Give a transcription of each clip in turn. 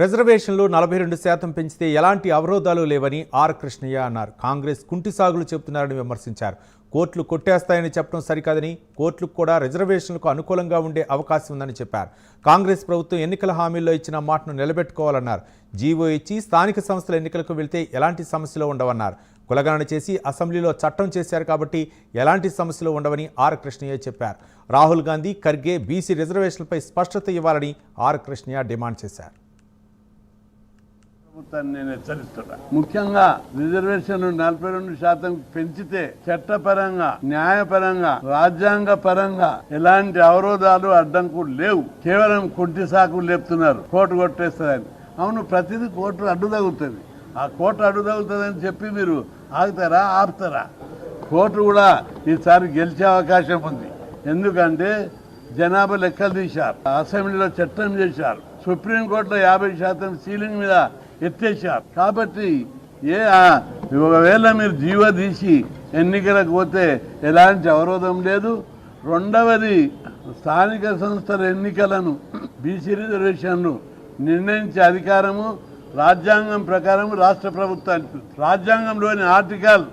రిజర్వేషన్లు నలభై రెండు శాతం పెంచితే ఎలాంటి అవరోధాలు లేవని ఆర్ కృష్ణయ్య అన్నారు. కాంగ్రెస్ కుంటి సాగులు చెబుతున్నారని విమర్శించారు. కోట్లు కొట్టేస్తాయని చెప్పడం సరికాదని కోర్టులకు కూడా రిజర్వేషన్లకు అనుకూలంగా ఉండే అవకాశం ఉందని చెప్పారు. కాంగ్రెస్ ప్రభుత్వం ఎన్నికల హామీల్లో ఇచ్చిన మాటను నిలబెట్టుకోవాలన్నారు. జీవో ఇచ్చి స్థానిక సంస్థల ఎన్నికలకు వెళ్తే ఎలాంటి సమస్యలు ఉండవన్నారు. కులగణన చేసి అసెంబ్లీలో చట్టం చేశారు కాబట్టి ఎలాంటి సమస్యలు ఉండవని ఆర్ కృష్ణయ్య చెప్పారు. రాహుల్ గాంధీ ఖర్గే బీసీ రిజర్వేషన్లపై స్పష్టత ఇవ్వాలని ఆర్ కృష్ణయ్య డిమాండ్ చేశారు. ప్రభుత్వాన్ని నేను హెచ్చరిస్తున్నా. ముఖ్యంగా రిజర్వేషన్ నలభై రెండు శాతం పెంచితే చట్టపరంగా న్యాయపరంగా రాజ్యాంగ పరంగా ఎలాంటి అవరోధాలు అడ్డంకులు లేవు. కేవలం కొట్టి సాకులు లేపుతున్నారు. కోర్టు కొట్టేస్తారని అవును ప్రతిదీ కోర్టు అడ్డు తగులుతుంది ఆ కోర్టు అడ్డు తగులుతుందని చెప్పి మీరు ఆగుతారా ఆపుతారా? కోర్టు కూడా ఈసారి గెలిచే అవకాశం ఉంది. ఎందుకంటే జనాభా లెక్కలు తీశారు. అసెంబ్లీలో చట్టం చేశారు. సుప్రీంకోర్టులో యాభై శాతం సీలింగ్ మీద ఎత్తేశారు. కాబట్టి ఏ ఆ- ఒకవేళ మీరు జీవ తీసి ఎన్నికలకు పోతే ఎలాంటి అవరోధం లేదు. రెండవది స్థానిక సంస్థల ఎన్నికలను బీసీ రిజర్వేషన్లు నిర్ణయించే అధికారము రాజ్యాంగం ప్రకారం రాష్ట్ర ప్రభుత్వానికి రాజ్యాంగంలోని ఆర్టికల్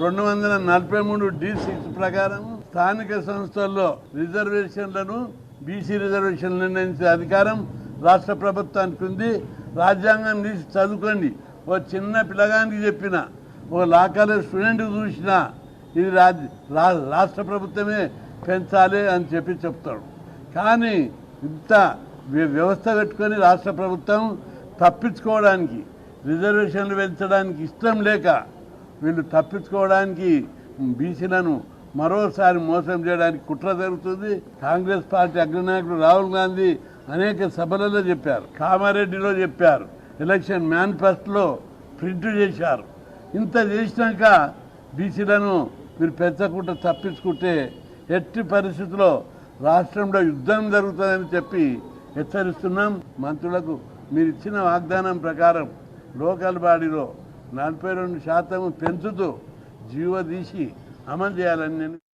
రెండు వందల నలభై మూడు డి సిక్స్ ప్రకారం స్థానిక సంస్థల్లో రిజర్వేషన్లను బీసీ రిజర్వేషన్లు నిర్ణయించే అధికారం రాష్ట్ర ప్రభుత్వానికి ఉంది రాజ్యాంగం తీసి చదువుకోండి. ఓ చిన్న పిల్లగానికి చెప్పిన ఓ లా కాలేజ్ స్టూడెంట్కి చూసినా ఇది రాజ్ రాష్ట్ర ప్రభుత్వమే పెంచాలి అని చెప్పి చెప్తాడు. కానీ ఇంత వ్యవస్థ పెట్టుకొని రాష్ట్ర ప్రభుత్వం తప్పించుకోవడానికి రిజర్వేషన్లు పెంచడానికి ఇష్టం లేక వీళ్ళు తప్పించుకోవడానికి బీసీలను మరోసారి మోసం చేయడానికి కుట్ర జరుగుతుంది. కాంగ్రెస్ పార్టీ అగ్రనాయకుడు రాహుల్ గాంధీ అనేక సభలలో చెప్పారు. కామారెడ్డిలో చెప్పారు. ఎలక్షన్ మేనిఫెస్టోలో ప్రింట్ చేశారు. ఇంత చేసినాక బీసీలను మీరు పెంచకుండా తప్పించుకుంటే ఎట్టి పరిస్థితుల్లో రాష్ట్రంలో యుద్ధం జరుగుతుందని చెప్పి హెచ్చరిస్తున్నాం. మంత్రులకు మీరు ఇచ్చిన వాగ్దానం ప్రకారం లోకల్ బాడీలో నలభై రెండు శాతం పెంచుతూ జీవో తీసి అమలు చేయాలని నేను